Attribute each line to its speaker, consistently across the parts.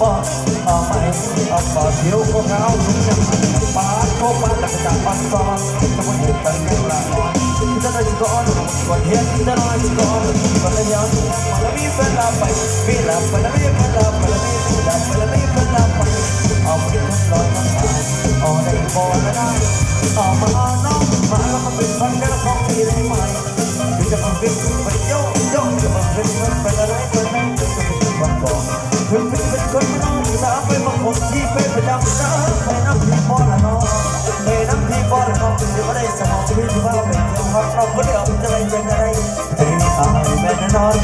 Speaker 1: ปอเอาไหมเอาปอดเดียวก็เงาลุกยังปาดโคปาดตะกจากปันซอนจะมาเห็นกันยังละนอนจะได้ก่อนก่อนเห็นจะน้อยก่อนก่อนเลยย้อนมาแล้วมีเวลาไปมีลาไปแล้วมีเวลาไปแล้วมีเวลาไปแล้วมีเวลาไปเอาไปคนลอยมาตายเอาได้บ่ละได้เอามาน้องมาแล้วมาเป็นพันกันของพี่ได้ไหมพี่จะมาเป็น เรื่องความเราไม่ได้เอาจะอะไรจะอะไรจะได้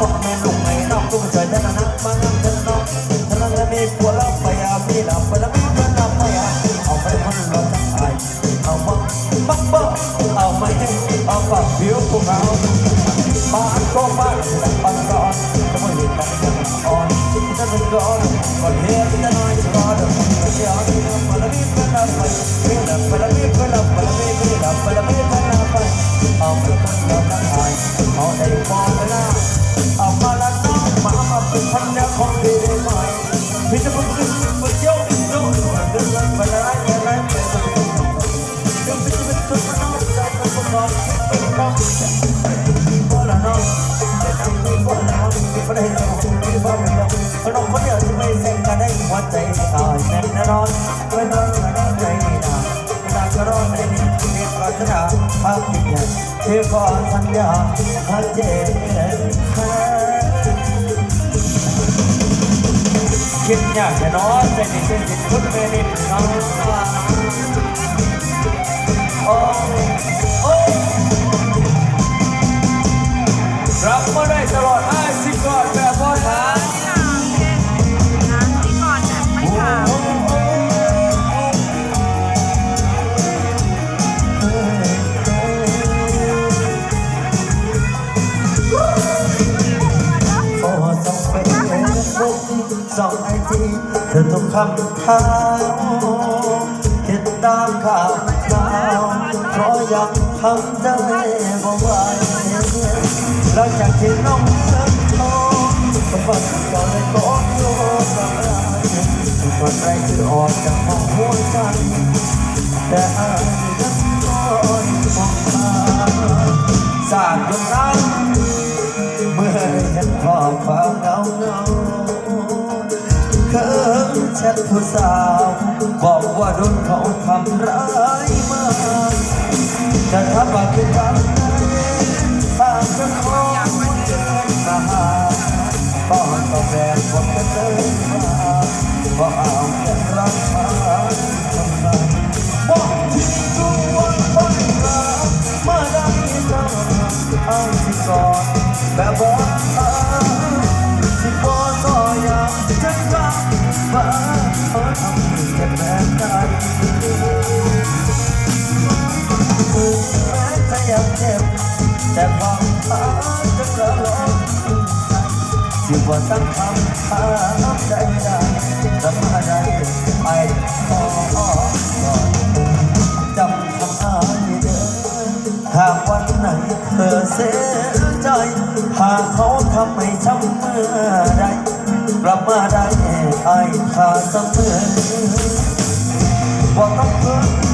Speaker 1: อักเอาบอกแม่ลูกไม่น้องตุ้งใจแหัวใจตายแน่นอนไม่นอนไม่นอนใจนี่นะนานก็รอในนี้ที่ปรารถนาภาพจริงอย่างที่ขอสัญญาชัดเจนคิดอยากจะนอนแต่ในเส้นสิคุณไม่ได้นอนโอ้โอ้ องไอจีเธอทุกคำถามติดตามข่าวข่าวเพราะยังทำใจบ่ไหวหลังจากที่น้องเลิกโทรก็ฟังก็เลยกอดโยกกับเราก็ใจคือออกจากห้องหัวใจแต่อายยังนอนมองมาสาดดวงน้ำเมื่อเห็นข้อควา แชทผู้สาว บอกว่าโดนเขาทำร้ายมาจะทำอะไรกันตามจะขอเดินมาหาก็ต้องแบกคนจะเดินมาก็เอาแค่รักมาทำไมบอกที่ตัวคนรักมาได้ก็เอาที่ก่อนแบบบอก แม้จะยังเจ็บ แต่ความหาจะกระลอกสิบ่าตั้งคำถามใดๆจะมาได้ไอ้ขอก่อนจำคำอ้ายเด้อหากวันไหนเธอเสียใจ หากเขาทำให้ช้ำเมื่อใดกลับมาได้ไอ้ขาดเสมอว่าต้องพิ่ม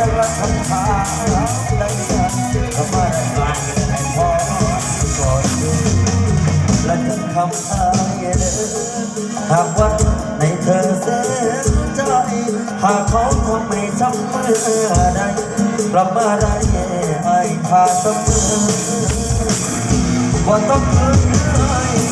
Speaker 1: ะทำให้เดิหากวันในเธอเสียใจหากเขาทำไม่จำเมื่อใดกลับมาได้ไอ้ทาเสมอว่าต้องเคยออกก่อนไอ้